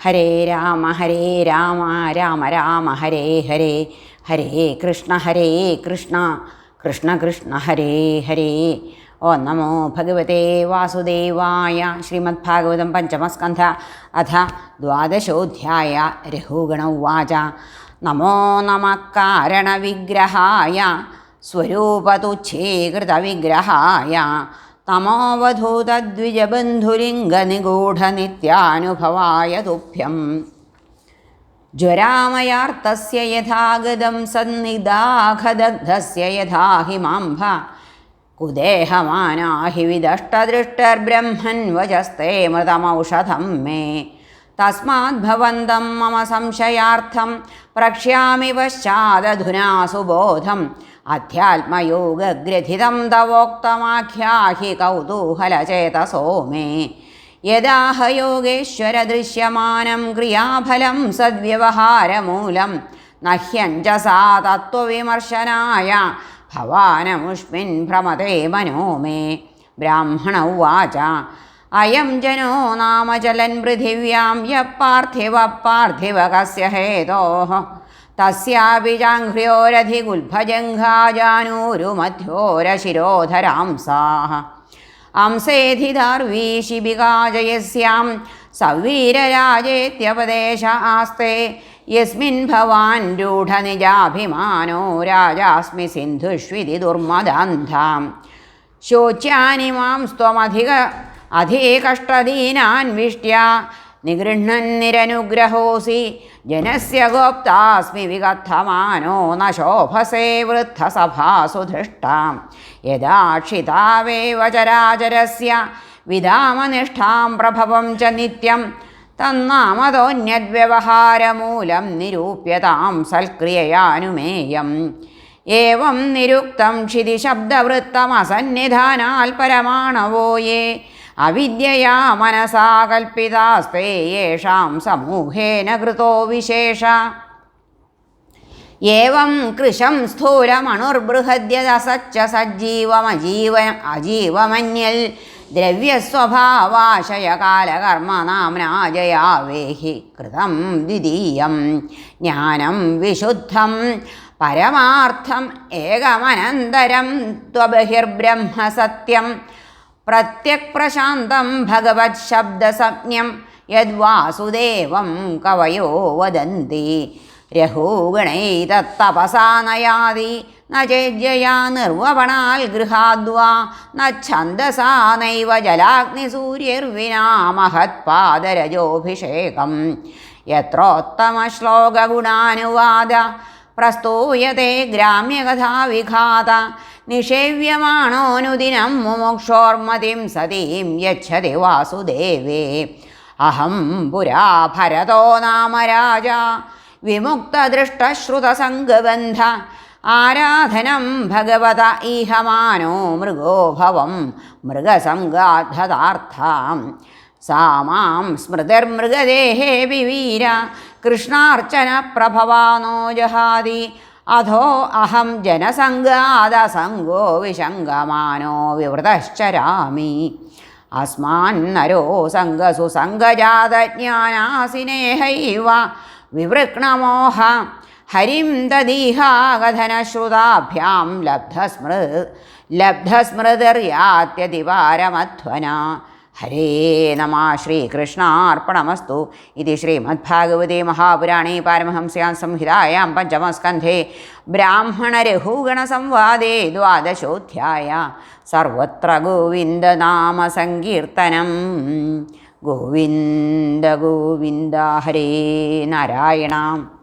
ഹരേ രാമ ഹരേ രാമ രാമ രാമ ഹരേ ഹരേ ഹരേ കൃഷ്ണ ഹരേ കൃഷ്ണ കൃഷ്ണ കൃഷ്ണ ഹരേ ഹരേ ഓ നമോ ഭഗവതേ വാസുദേവായ ശ്രീമദ്ഭാഗവതം പഞ്ചമസ്കന്ധ അഥ ദ്വാദശോധ്യായ രഘുഗണ ഉവാച നമോ നമ കാരണവിഗ്രഹായ സ്വരൂപതുച്ഛീകൃതവിഗ്രഹായ तमोऽवधूतद्विजबन्धुलिङ्गनिगूढनित्यानुभवाय तुभ्यम् ज्वरामयार्तस्य यथागदं सन्निदाखदग्धस्य यथा हिमाम्भ कुदेहमाना हि विदष्टदृष्टर्ब्रह्मन् वचस्ते मृतमौषधं मे തസ്മാദ്ഭവന്തം മമ സംശയാർത്ഥം. പ്രക്ഷ്യാമി പശ്ചാദധുനാ സുബോധം അധ്യാത്മയോഗഗ്രഥിതം തവോക്തമാഖ്യാഹി കൗതൂഹലചേതസോ മേ. യദാഹയോഗേശ്വര ദൃശ്യമാനം ക്രിയാഫലം സദ്വ്യവഹാരമൂലം. നഹ്യഞ്ചസാ തത്വവിമർശനായ ഭവാനമുഷ്മിൻ ഭ്രമതേ മനോമേ ബ്രാഹ്മണ ഉവാച. അയം ജനോ നാമജലൻ പൃഥിവ്യാം യ പാർത്ഥിവ പാർത്ഥിവ കസ്യ ഹേതോ തസ്യാപി ജാഘ്രിയോരധിഗുൽഭജംഘാജാനൂരുമധ്യോരശിരോധരാംസാഹ അംസേധിദാർവീശിബികാജയസ്യാം സവീരരാജേത്യപദേശ ആസ്തേ. യസ്മിൻ ഭവാൻ രൂഢനിജാഭിമാനോ രാജാസ്മി സിന്ധുഷ്വിതി ദുർമദാന്ധാം ശോച്യാനി മാം സ്വമധിക അധീകഷ്ടദീനാന്വിഷ്ട്യ നിഗൃഹ്ണന്നിരനുഗ്രഹോസി ജനസ്യ ഗോപ്താസ്മി വികഥമാനോ നശോഭസേ വൃദ്ധസഭാസുധിഷ്ഠാം. യഥാക്ഷിതാവേവ ചരാചരസ്യ വിധാമനിഷ്ഠാം പ്രഭവം ച നിത്യം. തന്നാമതോന്യദ്വ്യവഹാരമൂലം നിരൂപ്യതാം സൽക്രിയയാനുമേയം. ഏവം നിരുക്തം ക്ഷിതിശബ്ദവൃത്തമസന്നിധാനാൽ പരമാണവോ യേ അവിദ്യയാ മനസാ കൽപ്പിതാസ്തേ സമൂഹേന കൃതോ വിശേഷ. ഏവം കൃശം സ്ഥൂലമണുർബൃഹദ്യസച്ച സജ്ജീവമജീവ അജീവമന്യൽ ദ്രവ്യസ്വഭാവാശയകാലകർമ്മനാംനാജയാ വേഹി കൃതം ദ്വിതീയം ജ്ഞാനം വിശുദ്ധം പരമാർത്ഥം ഏകമനന്തരം ത്വബഹിർബ്രഹ്മസത്യം പ്രത്യക്പ്രശാന്തം ഭഗവത് ശബ്ദസജ്ഞം യദ്വാസുദേവം കവയോ വദന്തി. രഹൂഗണൈതത്തപസാ നയാതി ന ചേജയാ നിർവപണാൽ ഗൃഹാദ്വാ. ന ഛന്ദസാ നൈവ ജലാഗ്നിസൂര്യർവിനാ മഹത്പാദരജോഭിഷേകം യത്രോത്തമശ്ലോകഗുണാനുവാദ. പ്രസ്തൂയത്തെ ഗ്രാമ്യകഥാവിഘാത. നിഷേവ്യമാണോനുദിനം മുമുക്ഷോർമതിം സതീം യച്ഛതി വാസുദേവേ. അഹം പുരാ ഭരതോ നാമ രാജ വിമുക്തദൃഷ്ടശ്രുതസംഗബന്ധ. ആരാധനം ഭഗവത ഇഹമാനോ മൃഗോഭവം മൃഗസംഗാധതാർത്ഥാം സാ മാം സ്മൃതിർമൃഗദേഹേ വിവീര. കൃഷ്ണാർച്ചന പ്രഭവാനോ ജഹാദി അധോ അഹം ജനസംഗാദസംഗോ വിശംഗമാനോ വിവൃതശ്ചരാമി അസ്മാന്നരോ സംഗസു സംഗജാതജ്ഞാനാസിനേഹൈവ വിവൃക്ണമോഹ ഹരിം തദീഹാഗധനശ്രുതാഭ്യാം ലബ്ധസ്മൃ ലബ്ധസ്മൃതിർയാത്യതിവാരമധ്വന. ഹരേ നമ ശ്രീകൃഷ്ണാർപ്പണമസ്തു. ഇത് ശ്രീമദ്ഭാഗവതേ മഹാപുരാണേ പാരമഹംസ്യാം സംഹിതായാം പഞ്ചമസ്കന്ധേ ബ്രാഹ്മണരഘുഗണസംവാദേ ദ്വാദശോധ്യായ. സർവത്ര ഗോവിന്ദനാമസങ്കീർത്തനം ഗോവിന്ദ ഗോവിന്ദ ഹരേ നാരായണം.